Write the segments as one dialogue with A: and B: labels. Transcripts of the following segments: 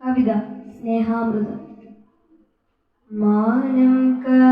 A: കവിത സ്നേഹാമൃതം. മാനം കറുത്തു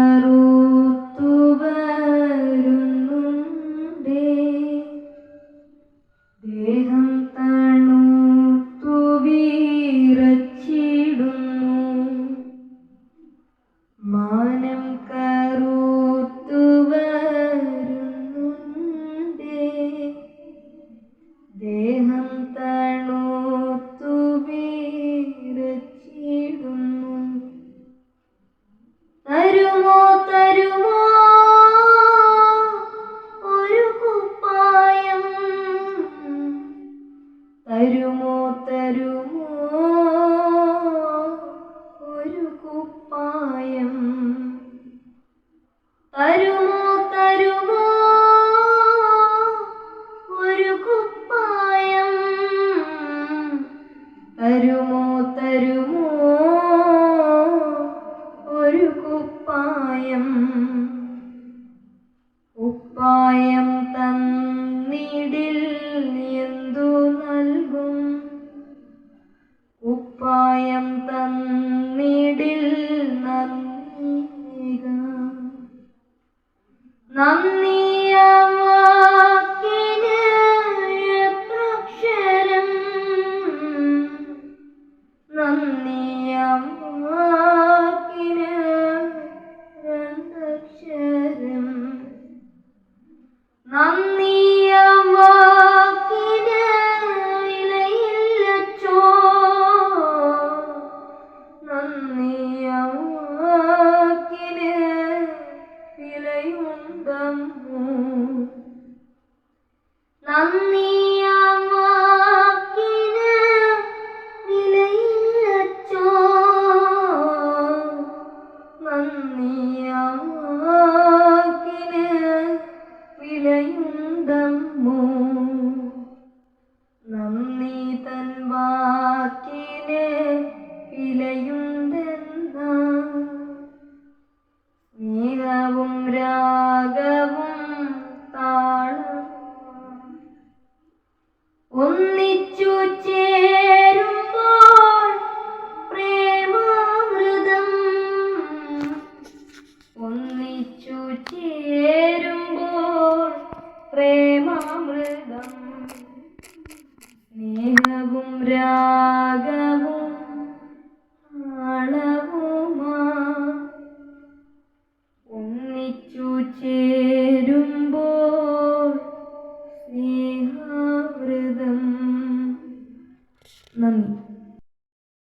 A: ഉപ്പായം തന്നിടിൽ എന്തു നൽകും? ഉപ്പായം തന്നിടിൽ നന്ദി നന്ദിയ നന്ദിയ വാക്കിന് വിലയുണ്ടമ്മോ നന്ദിയ വാക്കിന് വിലയില്ലച്ചോ. നന്ദിയ വാക്കിന് വിലയുണ്ടമ്മോ നന്ദി തൻ ഒന്നിച്ചു ചേരുമ്പോൾ പ്രേമാമൃതം. ഒന്നിച്ചു ചേരുമ്പോൾ പ്രേമാമൃതം. സ്നേഹവും രാഗവും